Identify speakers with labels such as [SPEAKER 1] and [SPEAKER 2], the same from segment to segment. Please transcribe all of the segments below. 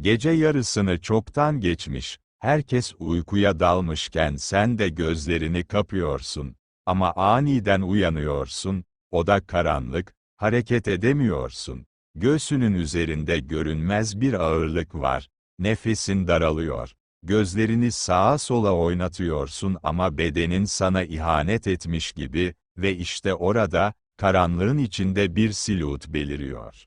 [SPEAKER 1] Gece yarısını çoktan geçmiş, herkes uykuya dalmışken sen de gözlerini kapıyorsun. Ama aniden uyanıyorsun, oda karanlık, hareket edemiyorsun. Göğsünün üzerinde görünmez bir ağırlık var. Nefesin daralıyor. Gözlerini sağa sola oynatıyorsun ama bedenin sana ihanet etmiş gibi ve işte orada, karanlığın içinde bir silüet beliriyor.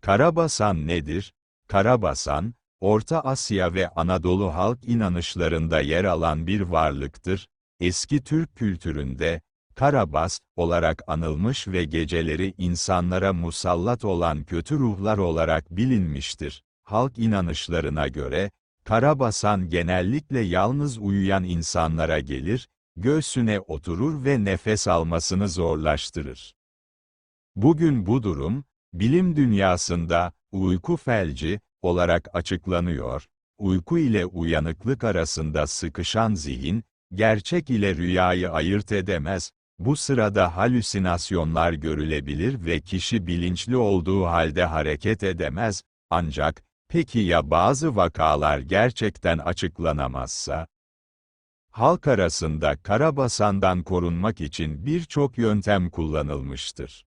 [SPEAKER 1] Karabasan nedir? Karabasan, Orta Asya ve Anadolu halk inanışlarında yer alan bir varlıktır. Eski Türk kültüründe, Karabas olarak anılmış ve geceleri insanlara musallat olan kötü ruhlar olarak bilinmiştir. Halk inanışlarına göre, Karabasan genellikle yalnız uyuyan insanlara gelir, göğsüne oturur ve nefes almasını zorlaştırır. Bugün bu durum, bilim dünyasında, uyku felci, olarak açıklanıyor. Uyku ile uyanıklık arasında sıkışan zihin, gerçek ile rüyayı ayırt edemez, bu sırada halüsinasyonlar görülebilir ve kişi bilinçli olduğu halde hareket edemez, ancak, peki ya bazı vakalar gerçekten açıklanamazsa? Halk arasında karabasandan korunmak için birçok yöntem kullanılmıştır.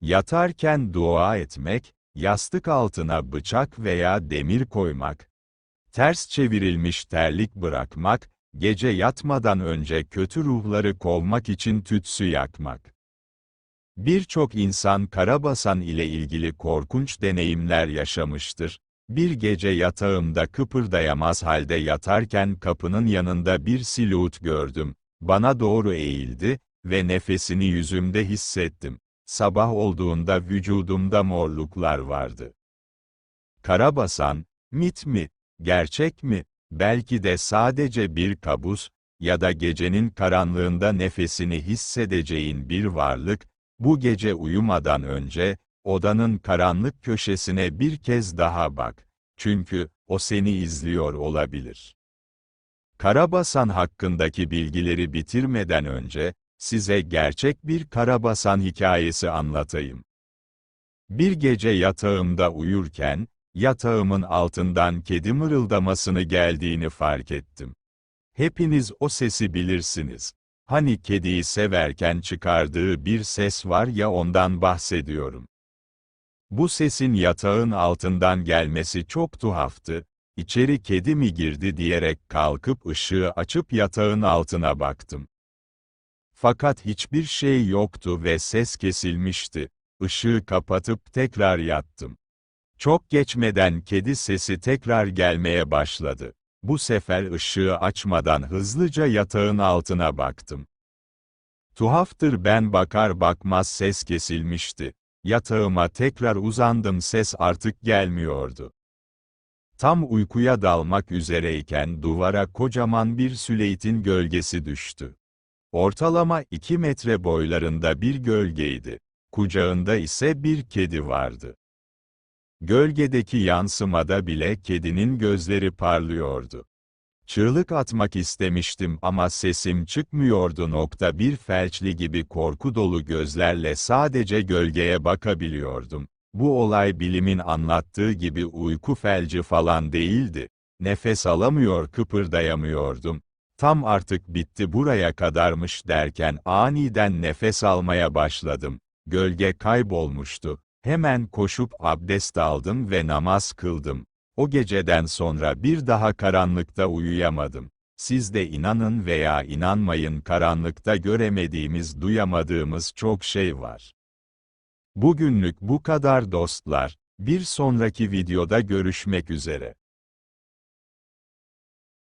[SPEAKER 1] Yatarken dua etmek, yastık altına bıçak veya demir koymak, ters çevirilmiş terlik bırakmak, gece yatmadan önce kötü ruhları kovmak için tütsü yakmak. Birçok insan karabasan ile ilgili korkunç deneyimler yaşamıştır. Bir gece yatağımda kıpırdayamaz halde yatarken kapının yanında bir silüet gördüm. Bana doğru eğildi ve nefesini yüzümde hissettim. Sabah olduğunda vücudumda morluklar vardı. Karabasan, mit mi, gerçek mi, belki de sadece bir kabus, ya da gecenin karanlığında nefesini hissedeceğin bir varlık, bu gece uyumadan önce, odanın karanlık köşesine bir kez daha bak. Çünkü, o seni izliyor olabilir. Karabasan hakkındaki bilgileri bitirmeden önce, size gerçek bir karabasan hikayesi anlatayım. Bir gece yatağımda uyurken, yatağımın altından kedi mırıldamasını geldiğini fark ettim. Hepiniz o sesi bilirsiniz. Hani kediyi severken çıkardığı bir ses var ya ondan bahsediyorum. Bu sesin yatağın altından gelmesi çok tuhaftı. İçeri kedi mi girdi diyerek kalkıp ışığı açıp yatağın altına baktım. Fakat hiçbir şey yoktu ve ses kesilmişti. Işığı kapatıp tekrar yattım. Çok geçmeden kedi sesi tekrar gelmeye başladı. Bu sefer ışığı açmadan hızlıca yatağın altına baktım. Tuhaftır ben bakar bakmaz ses kesilmişti. Yatağıma tekrar uzandım ses artık gelmiyordu. Tam uykuya dalmak üzereyken duvara kocaman bir süleytin gölgesi düştü. Ortalama 2 metre boylarında bir gölgeydi. Kucağında ise bir kedi vardı. Gölgedeki yansımada bile kedinin gözleri parlıyordu. Çığlık atmak istemiştim ama sesim çıkmıyordu. Nokta bir felçli gibi korku dolu gözlerle sadece gölgeye bakabiliyordum. Bu olay bilimin anlattığı gibi uyku felci falan değildi. Nefes alamıyor kıpırdayamıyordum. Tam artık bitti buraya kadarmış derken aniden nefes almaya başladım. Gölge kaybolmuştu. Hemen koşup abdest aldım ve namaz kıldım. O geceden sonra bir daha karanlıkta uyuyamadım. Siz de inanın veya inanmayın karanlıkta göremediğimiz, duyamadığımız çok şey var. Bugünlük bu kadar dostlar. Bir sonraki videoda görüşmek üzere.